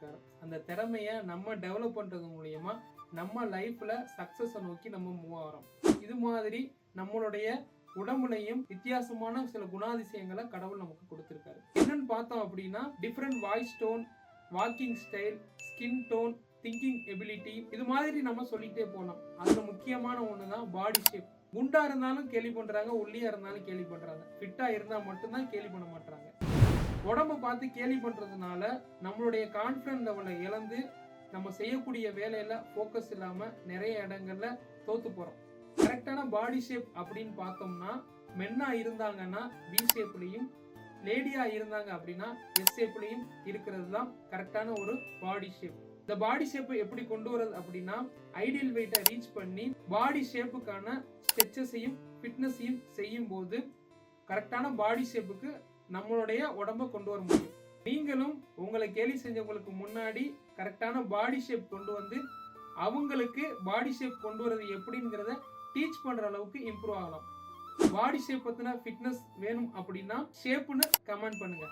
இருக்காரு. அந்த திறமைய நம்ம டெவலப் பண்ணுறது மூலயமா நம்ம லைஃப்பில் சக்ஸஸை நோக்கி நம்ம மூவ் ஆகிறோம் இது மாதிரி நம்மளுடைய உடம்புலையும் வித்தியாசமான சில குணாதிசயங்களை கடவுள் நமக்கு கொடுத்துருக்காரு. என்னன்னு பார்த்தோம் அப்படின்னா different voice tone walking style skin tone thinking ability இது மாதிரி நம்ம சொல்லிகிட்டே போனோம். அதில் முக்கியமான ஒன்று தான் பாடி ஷேப் குண்டா இருந்தாலும் கேலி பண்றாங்க ஒல்லியா இருந்தாலும் கேலி பண்றாங்க. ஃபிட்டா இருந்தா மட்டும்தான் கேலி பண்ண மாட்டாங்க உடம்ப பார்த்து கேலி பண்றதுனால நம்மளுடைய கான்ஃபிடன்ட் லெவலை இழந்து நம்ம செய்யக்கூடிய வேலையில ஃபோக்கஸ் இல்லாம நிறைய இடங்கள்ல தோற்று போறோம். கரெக்டான பாடி ஷேப் அப்படின்னு பார்த்தோம்னா மென்னா இருந்தாங்கன்னா வி ஷேப்லேயும் லேடியா இருந்தாங்க அப்படின்னா எஸ் ஷேப்லேயும் இருக்கிறது தான் கரெக்டான ஒரு பாடி ஷேப் இந்த பாடி ஷேப்பை எப்படி கொண்டு வரது அப்படின்னா ஐடியல் வெயிட்டை ரீச் பண்ணி பாடி ஷேப்புக்கான ஸ்ட்ரெச்சஸையும் ஃபிட்னஸையும் செய்யும் போது கரெக்டான பாடி ஷேப்புக்கு நம்மளுடைய உடம்ப கொண்டு வர முடியும். நீங்களும் உங்களை கேலி செஞ்சவங்களுக்கு முன்னாடி கரெக்டான பாடி ஷேப் கொண்டு வந்து அவங்களுக்கு பாடி ஷேப் கொண்டு வரது எப்படிங்கிறத டீச் பண்ற அளவுக்கு இம்ப்ரூவ் ஆகலாம். பாடி ஷேப் பத்தின ஃபிட்னஸ் வேணும் அப்படின்னா ஷேப்னு கமெண்ட் பண்ணுங்க.